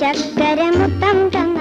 ചക്കരമുത്തം തങ്ങ